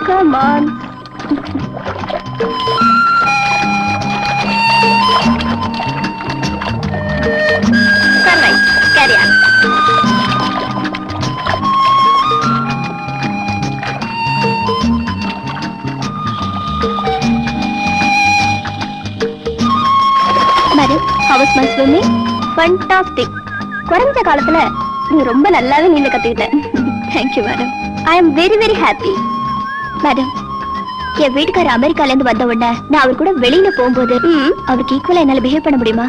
Come on. Turn right. Carry on. Madam how's my swimming fantastic குறைஞ்ச காலத்துல நீ ரொம்ப நல்லாவே நீந்த கத்துக்கிட்ட thank you madam I am very very happy madam என் வீட்டுக்காரர் அமெரிக்கால இருந்து வந்த உடனே நான் அவர் கூட வெளியில போகும்போது அவருக்கு ஈக்குவலா என்னால பிஹேவ் பண்ண முடியுமா?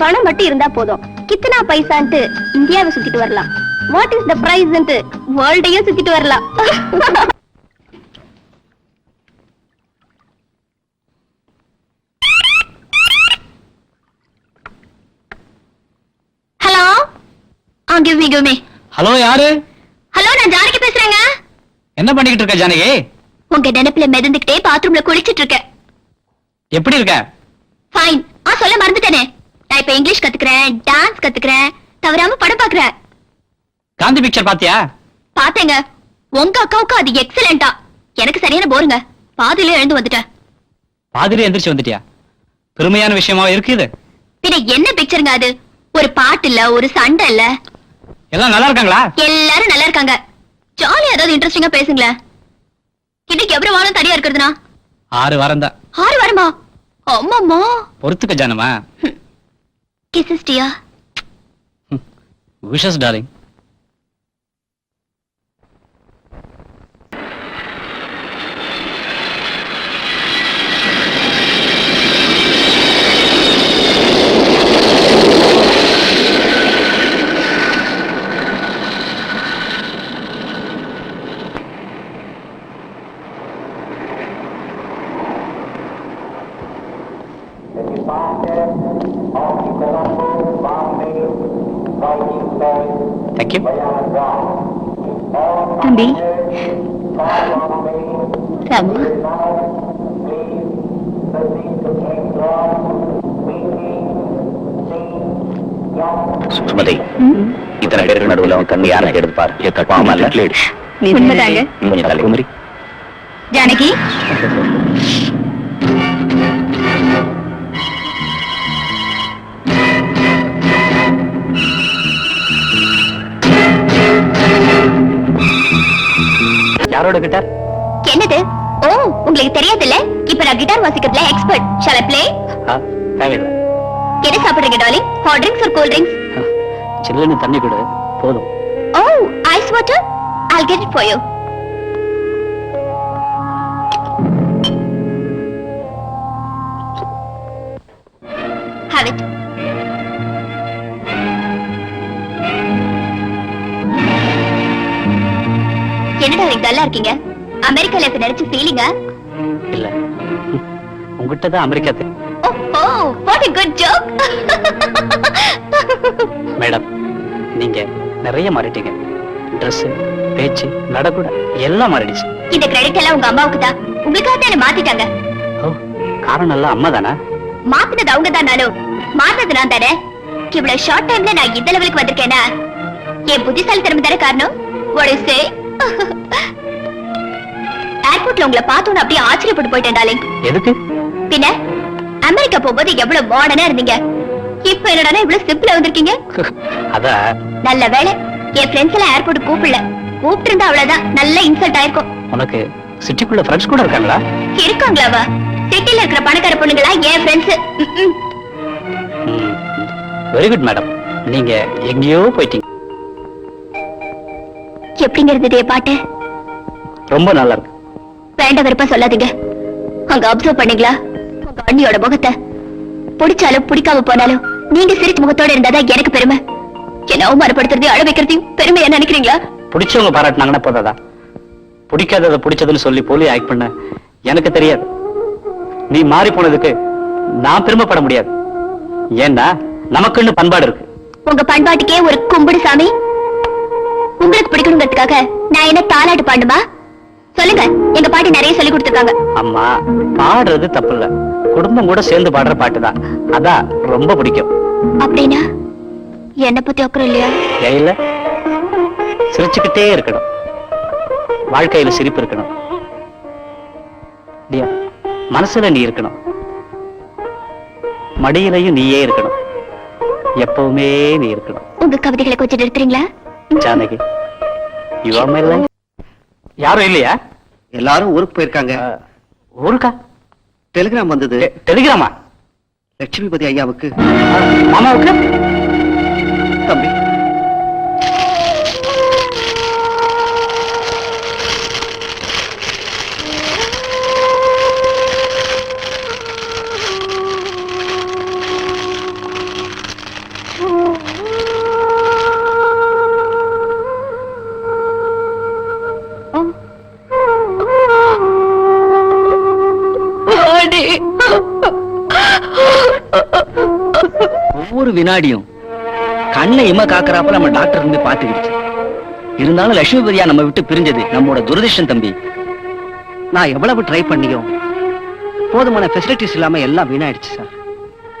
பணம் மட்டும் இருந்தா போதும். கித்தனா பைசான்ட்டு இந்தியாவை சுத்திட்டு வரலாம். வாட் இஸ் த பிரைஸ்ன்ட்டு வேர்ல்டையும் சுத்திட்டு வரலாம். Hello ah give me give me hello யாரு? ஹலோ நான் ஜானகி பேசுறேங்க. என்ன பண்ணிக்கிட்டு இருக்க ஜானகி? உங்க நினைப்புல மிதந்துக்கிட்டே பாத்ரூம்ல குளிச்சிட்டு இருக்கேன். எப்படி இருக்க? ஃபைன் ஆ சொல்ல மறந்துட்டேனே. நான் இப்ப இங்கிலீஷ் கத்துக்கிறேன் டான்ஸ் கத்துக்கிறேன் தவறாம படம் பாக்குறேன். காந்தி பிக்சர் பாத்தியா? பாத்தேங்க உங்க அக்காவுக்கு அது எக்ஸலண்டா எனக்கு சரியான போருங்க பாதியில எழுந்து வந்துட்டேன். பாதிரி எந்திரிச்சு வந்துட்டியா? பெருமையான விஷயமா இருக்கு இது. பின்ன என்ன பிக்சருங்க அது? ஒரு பாட்டு இல்ல ஒரு சண்டை இல்ல எல்லாம் நல்லா இருக்காங்களா? எல்லாரும் நல்லா இருக்காங்க. ஜாலியா ஏதாவது இன்ட்ரெஸ்டிங்கா பேசுங்களேன். இன்னைக்கு எவ்வளவு வாரம் தனியா இருக்கிறதுனா? ஆறு வாரம் தான். ஆறு வாரமா? அம்மாம்மா. பொறுத்துக்க ஜானமா. கிசிஸ்டியா விஷஸ் டார்லிங் தேங்க்யூ தம்பி ராமா சுமதி இத்தனை பேருக்கு நடுவுல அவன் கண்ணு யாரை எடுத்து பாரு பாமா இல்ல உண்மைதாங்க கொஞ்சம் தள்ளி குமரி ஜானகி யாரோட கிட்டார் என்னது? ஓ உங்களுக்கு தெரியாதுல்ல? இப்ப நான் கிட்டார் வாசிக்கிறதுல எக்ஸ்பர்ட் ஷால் ஐ ப்ளே தேவையில்லை. என்ன சாப்பிடுறீங்க darling hot drinks or cool drinks சில்லுன்னு தண்ணி கொடு போதும். ஓ ice water get it for you. have என்ன டார்லிங் டல்லா இருக்கீங்க? அமெரிக்கா லைஃப் நினைச்சு ஃபீலிங்கா இல்ல. உங்ககிட்ட தான் America oh what a good joke. Madam நீங்க நிறைய மாறிட்டீங்க. Dress பேச்சு நடக்கூட எல்லாம் மாறிடுச்சு. இந்த கிரெடிட் எல்லாம் உங்க அம்மாவுக்கு தான். உங்களுக்காக தான் மாத்திட்டாங்க. ஓ காரணம் எல்லாம் அம்மா தானே? மாத்தினது அவங்க தானாலும் மாத்தினது நான் தானே. இவ்வளவு ஷார்ட் டைம்ல நான் இந்த லெவலுக்கு வந்திருக்கேனா? என் புத்திசாலித்தனம் தானே காரணம்? what you say? ஏர்போர்ட்ல உங்களை பார்த்தோன்னு அப்படியே ஆச்சரியப்பட்டு போயிட்டேன் டாலிங் எதுக்கு? பின்ன அமெரிக்கா போகும்போது எவ்வளவு மாடர்னா இருந்தீங்க? இப்ப என்னடா இவ்வளவு சிம்பிளா வந்திருக்கீங்க? அதான் நல்ல வேலை என் ஃப்ரெண்ட்ஸ் எல்லாம் ஏர்போர்ட் கூப்பிடல. கூப்பிட்டு இருந்தா அவ்வளவுதான். நல்ல இன்சல்ட் ஆயிருக்கும். உனக்கு சிட்டிக்குள்ள ஃப்ரெண்ட்ஸ் கூட இருக்காங்களா? இருக்காங்களாவா சிட்டில இருக்கிற பணக்கார பொண்ணுங்களா என் ஃப்ரெண்ட்ஸ் வெரி குட் மேடம் நீங்க எங்கேயோ போயிட்டீங்க. எப்படிங்க இருந்தது பாட்டு? ரொம்ப நல்லா இருக்கு வேண்ட விருப்ப சொல்லாதீங்க. அங்க அப்சர்வ் பண்ணீங்களா? உங்க அண்ணியோட முகத்தை. பிடிச்சாலும் பிடிக்காம போனாலும் நீங்க சிரிச்ச முகத்தோட இருந்தாதான் எனக்கு பெருமை. என்ன அவமானப்படுத்துறதையும் அழ வைக்கிறதையும் பெருமையா நினைக்கிறீங்களா? பிடிச்சவங்க பாராட்டினாங்கன்னா போதாதா? பிடிக்காததை பிடிச்சதுன்னு சொல்லி போலி ஆக்ட் பண்ண எனக்கு தெரியாது. நீ மாறி போனதுக்கு நான் பெருமைப்பட முடியாது. ஏன்னா நமக்குன்னு பண்பாடு இருக்கு. உங்க பண்பாட்டுக்கே ஒரு கும்பிடு சாமி. உங்களுக்கு பிடிக்கணுங்கிறதுக்காக நான் என்ன தாலாட்டு பாண்டுமா சொல்லுங்க எங்க பாட்டி நிறைய சொல்லி கொடுத்துருக்காங்க. அம்மா பாடுறது தப்பு இல்ல குடும்பம் கூட சேர்ந்து பாடுற பாட்டு தான். அதான் ரொம்ப பிடிக்கும். அப்படின்னா என்ன பத்தி அக்கறம் இல்லையா? இல்ல. சிரிச்சுக்கிட்டே இருக்கணும். வாழ்க்கையில சிரிப்பு இருக்கணும். மனசுல நீ இருக்கணும். மடியிலையும் நீயே இருக்கணும். எப்பவுமே நீ இருக்கணும். உங்க கவிதைகளை கொஞ்சம் நிறுத்துறீங்களா? Janaki you are my life யாரும் இல்லையா? எல்லாரும் ஊருக்கு போயிருக்காங்க. ஊருக்கா? டெலிகிராம் வந்தது. டெலிகிராமா? லட்சுமிபதி ஐயாவுக்கு. மாமாவுக்கு? தம்பி. ஒவ்வொரு வினாடியும் கண்ணை இம காக்கறாப்ப நம்ம டாக்டர் இருந்து பாத்துக்கிடுச்சு இருந்தாலும் லட்சுமிபதியா நம்ம விட்டு பிரிஞ்சது நம்மோட துரதிர்ஷ்டம் தம்பி. நான் எவ்வளவு ட்ரை பண்ணியும் போதுமான ஃபெசிலிட்டிஸ் இல்லாம எல்லாம் வீணாயிடுச்சு சார்.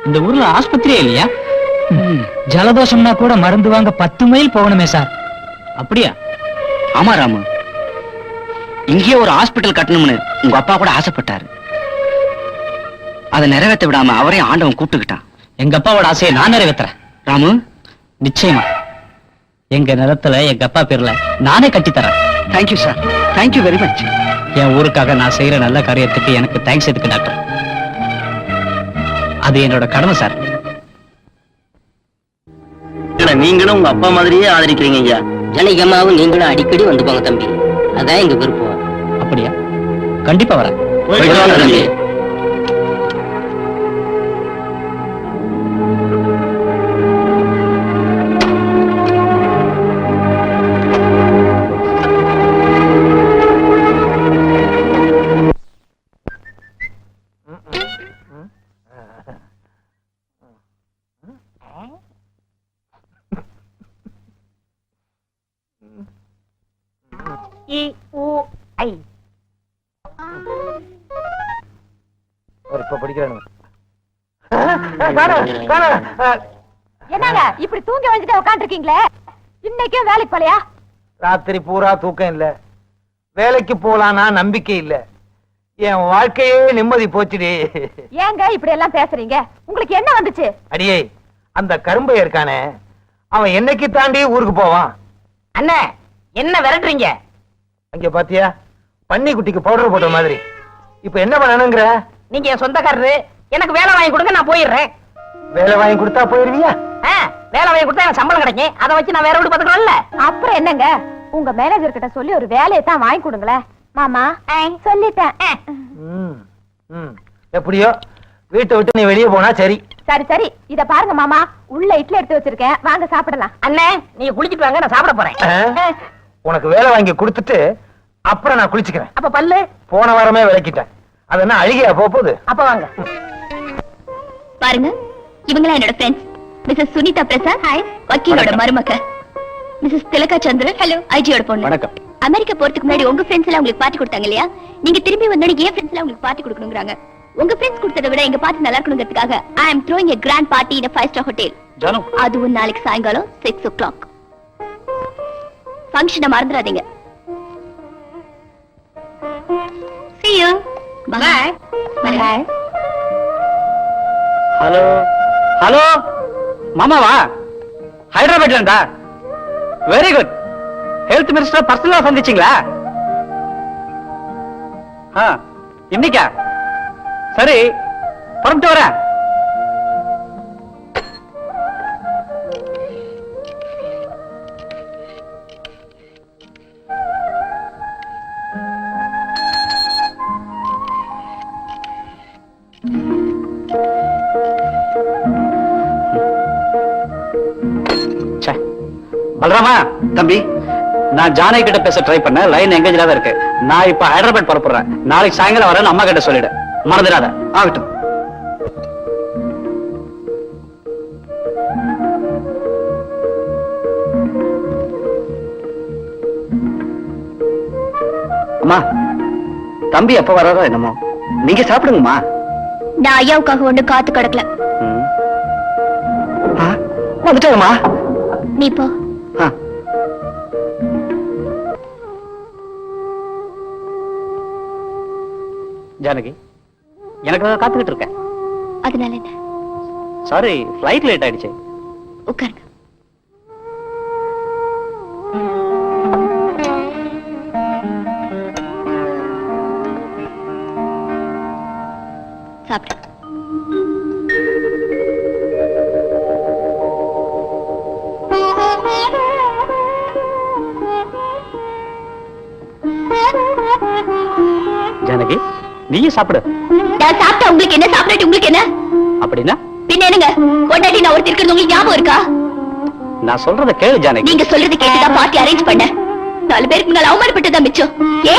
இந்த ஊர்ல ஆஸ்பத்திரியே இல்லையா? ஜலதோஷம்னா கூட மருந்து வாங்க பத்து மைல் போகணுமே சார். அப்படியா? ஆமா ராமு. இங்கேயே ஒரு ஹாஸ்பிட்டல் கட்டணும்னு உங்க அப்பா கூட ஆசைப்பட்டாரு. அதை நிறைவேற்ற விடாம அவரையும் ஆண்டவன் கூப்பிட்டுக்கிட்டான். எங்க அப்பாவோட ஆசையை நான் நிறைவேத்துறேன். ராமு நிச்சயமா. எங்க நிலத்துல எங்க அப்பா பேர்ல நானே கட்டி தரேன் thank you sir thank you very much என் ஊருக்காக நான் செய்யற நல்ல காரியத்துக்கு எனக்கு தேங்க்ஸ் எதுக்கு டாக்டர் அது என்னோட கடமை சார் நீங்களும் உங்க அப்பா மாதிரியே ஆதரிக்கிறீங்க ஐயா? ஜனகம்மாவும் நீங்களும் அடிக்கடி வந்து போங்க தம்பி. அதான் எங்க விருப்பம். அப்படியா? கண்டிப்பா வரேன். போயிட்டு வாங்க தம்பி. என்னங்க இப்படி தூங்கி வச்சுட்டு உட்காந்துருக்கீங்களே இன்னைக்கும் வேலைக்கு போலையா? ராத்திரி பூரா தூக்கம் இல்ல. வேலைக்கு போலானா நம்பிக்கை இல்ல. என் வாழ்க்கையே நிம்மதி போச்சுடி. ஏங்க இப்படி எல்லாம் பேசுறீங்க? உங்களுக்கு என்ன வந்துச்சு? அடியே அந்த கரும்பை இருக்கானே அவன் என்னைக்கு தாண்டி ஊருக்கு போவான்? அண்ணே என்ன விரட்டுறீங்க? அங்க பாத்தியா? பன்னி குட்டிக்கு பவுடர் போட்ட மாதிரி. இப்ப என்ன பண்ணணுங்கிற? நீங்க என் சொந்தக்காரரு. எனக்கு வேலை வாங்கி கொடுங்க நான் போயிடுறேன். வேலை வாங்கி கொடுத்தா போயிருவியா வேலை வாங்கி கொடுத்தா எனக்கு சம்பளம் கிடைக்கும். அதை வச்சு நான் வேற வீடு பாத்துக்கலாம்ல அப்புறம் என்னங்க? உங்க மேனேஜர் கிட்ட சொல்லி ஒரு வேலையை தான் வாங்கி கொடுங்களேன் மாமா சொல்லிட்டேன். ம், ம். எப்படியோ? வீட்டை விட்டு நீ வெளியே போனா சரி. சரி சரி. இத பாருங்க மாமா. உள்ள இட்லி எடுத்து வச்சிருக்கேன். வாங்க சாப்பிடலாம். அண்ணே நீங்க குளிச்சிட்டு வாங்க நான் சாப்பிட போறேன்? உனக்கு வேலை வாங்கி கொடுத்துட்டு அப்புறம் நான் குளிச்சுக்கிறேன். அப்ப பல்லு? போன வாரமே விளக்கிட்டேன். அது என்ன அழுகியா போக போகுது? அப்ப வாங்க. பாருங்க இவங்களா என்னோட friends Mrs Sunitha Prasad hi வக்கீலோட மருமக. மிஸ்ஸஸ் திலகா சந்திரன் ஹலோ ஐஜியோட பொண்ணு. வணக்கம். அமெரிக்கா போறதுக்கு முன்னாடி உங்க ஃப்ரெண்ட்ஸ் எல்லாம் உங்களுக்கு பார்ட்டி கொடுத்தாங்க இல்லையா? நீங்க திரும்பி வந்தோட என் ஃப்ரெண்ட்ஸ் எல்லாம் உங்களுக்கு பார்ட்டி கொடுக்கணுங்கிறாங்க. உங்க ஃப்ரெண்ட்ஸ் கொடுத்ததை விட எங்க பார்ட்டி நல்லா இருக்கணுங்கிறதுக்காக I am throwing a grand party in five star hotel Janu. அதுவும் நாளைக்கு சாயங்காலம் சிக்ஸ் ஓ கிளாக் ஃபங்க்ஷனை மறந்துடாதீங்க See you. Bye. Bye. Hello hello மாமாவா? ஹைதராபாத்ல இருந்தா? வெரி குட் ஹெல்த் மினிஸ்டர் பர்சனலா சந்திச்சீங்களா? ஆ, இன்னைக்கா? சரி புறப்பட்டு வரேன். பலராமா தம்பி நான் ஜானகி கிட்ட பேச ட்ரை பண்ணேன். லைன் எங்கேஜா தான் இருக்கு. நான் இப்ப ஹைதராபாத் புறப்படுறேன். நாளைக்கு சாயங்காலம் வரேன் அம்மா கிட்ட சொல்லிடு. மறந்துடாத. ஆகட்டும். அம்மா தம்பி எப்ப வராரோ என்னமோ. நீங்க சாப்பிடுங்கம்மா. நான் ஐயாவுக்காக ஒண்ணு காத்து கிடக்கல. ஆ, வந்துட்டாங்கம்மா நீ போ. ஜானகி எனக்கு காத்துக்கிட்டு இருக்கேன் அதனால என்ன சாரி ஃப்ளைட் லேட் ஆயிடுச்சு. உட்காருங்க. சாப்பிடு. நீயும் சாப்பிடு. நான் சாப்பிட்டா உங்களுக்கு என்ன? சாப்பிடாட்டி உங்களுக்கு என்ன? அப்படின்னா? பின்ன என்னங்க? கொண்டாடி நான் ஒருத்தர் இருக்கிறது உங்களுக்கு ஞாபகம் இருக்கா? நான் சொல்றத கேளு ஜானகி. நீங்க சொல்றது கேட்டுதான் பார்ட்டி அரேஞ்ச் பண்ண. நாலு பேருக்கு முன்னால அவமானப்பட்டதா மிச்சம். ஏ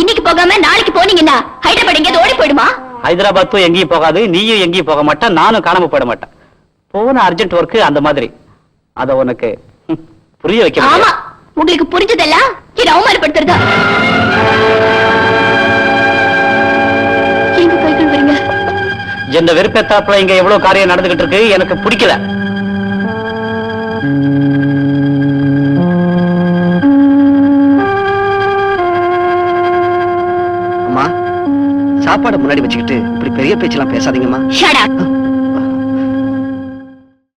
இன்னைக்கு போகாம நாளைக்கு போனீங்கன்னா ஹைதராபாத் எங்கேயாவது ஓடி போயிடுமா? ஹைதராபாத்தும் எங்கேயும் போகாது நீயும் எங்கேயும் போக மாட்டேன் நானும் காணாம போயிட மாட்டேன். போன அர்ஜென்ட் ஒர்க் அந்த மாதிரி. அத உனக்கு புரிய வைக்க ஆமா. உங்களுக்கு புரிஞ்சதெல்லாம் என்ன அவமானப்படுத்துறதா? இந்த வெறுப்பேத்தாப்புல இங்க எவ்வளவு காரியம் நடந்துகிட்டு இருக்கு எனக்கு பிடிக்கல. அம்மா சாப்பாடு முன்னாடி வச்சுக்கிட்டு இப்படி பெரிய பேச்செல்லாம் பேசாதீங்கம்மா. Shut up